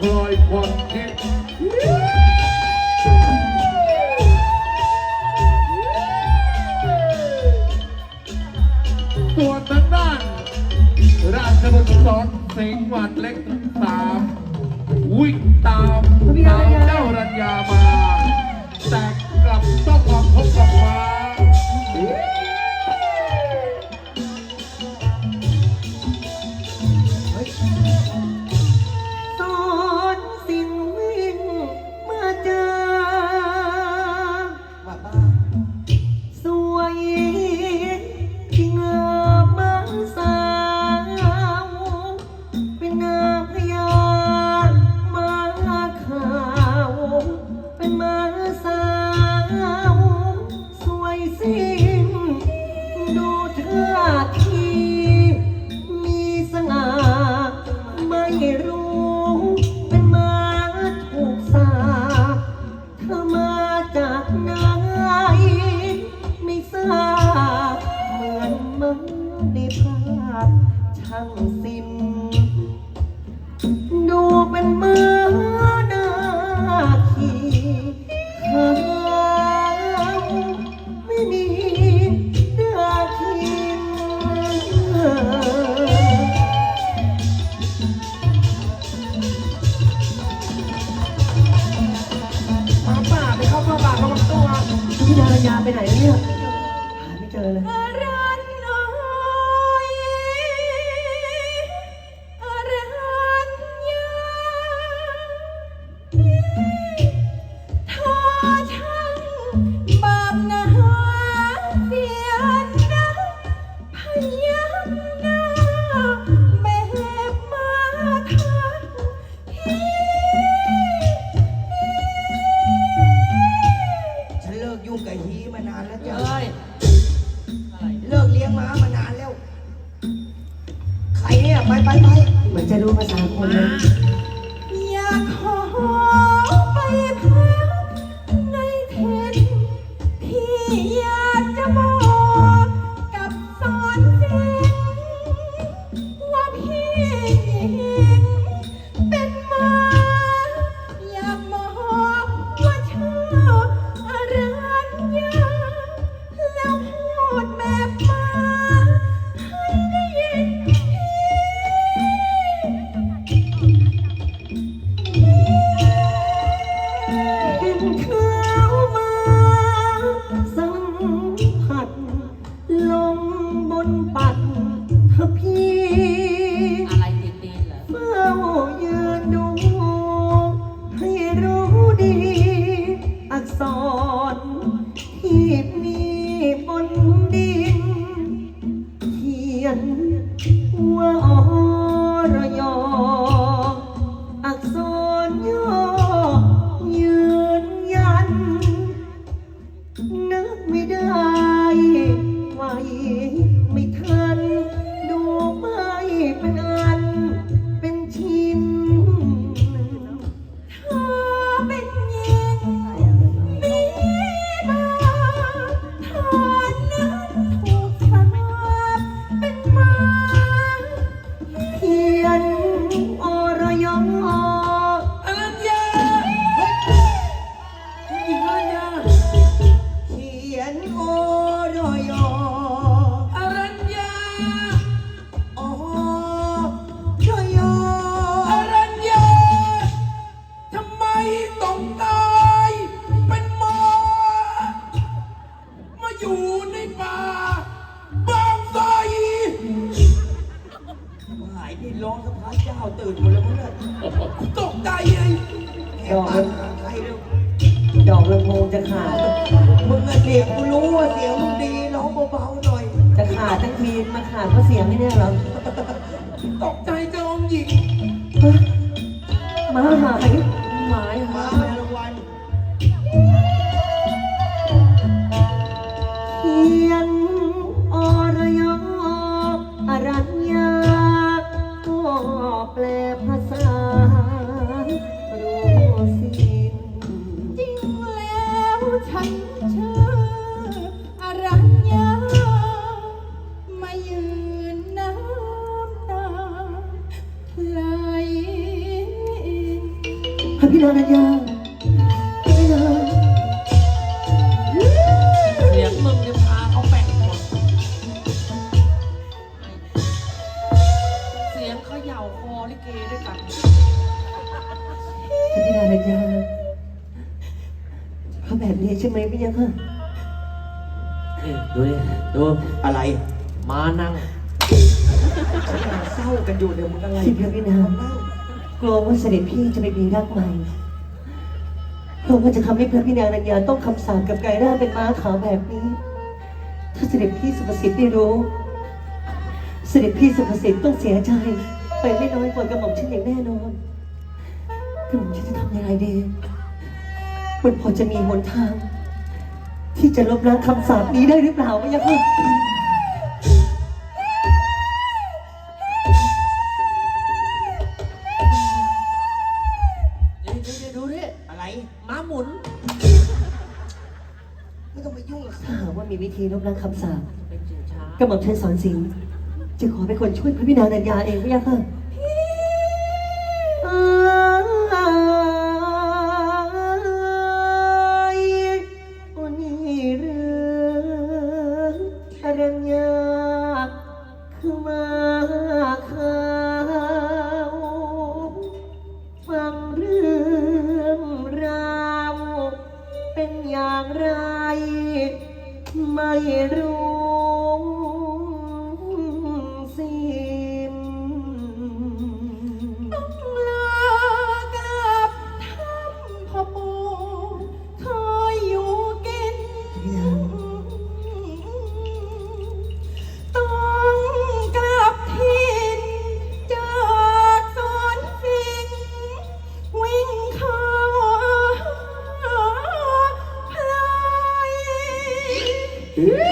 คอยความคิดส่วนทางด้าน ราชบุตรสอนสิงห์วัดเล็กสามวิ่งตามตามเจ้ารัญญามา แต่กลับต้องควาพบกับฟ้า พี่ดารยาไปไหนเนี่ยหาไม่เจอเลย อะไรเฝ้ายืนดู ให้รู้ดี อักษรที่มีบนดินเขียนว่า ดอกลำโพงจะขาด มึงเสียงกูรู้ว่าเสียงมึงดีร้องเบาๆหน่อย จะขาดทั้งทีมาขาดเพราะเสียงไม่แน่หรอตกใจจอองหญิง มาหาย พระพี่นางรัญญาพระพี่นางเสียงมึงจะพาเขาแบ่งหมดเสียงเขาเหย่าคอลิเกด้วยกัน พระพี่นางรัญญาเขาแบบนี้ใช่ไหมพี่ยังค่ะนี่ดูดิดูอะไร มานั่ง เศร้ากันอยู่เดี๋ยวมึงอะไรที่พระพี่นาง กลัวว่าเสด็จพี่จะไปมีรักใหม่กลัวว่าจะทำให้พระพี่นางรัญญาต้องคำสาปกับกายร่างเป็นม้าขาวแบบนี้ ถ้าเสด็จพี่สุภสิทธิ์ได้รู้ เสด็จพี่สุภสิทธิ์ต้องเสียใจ ไปไม่น้อยกว่ากระหม่อมฉันอย่างแน่นอนกระหม่อมฉันจะทำยังไงดี มันพอจะมีหนทาง ที่จะลบล้างคำสาปนี้ได้หรือเปล่าพี่ยังค่ ทีลบล้างคำสาปกระหม่อมฉันสอนสิงห์จะขอเป็นคนช่วยพระพินางนัญญาเองพี่ยาค่ะ ไม่รู้ Woo!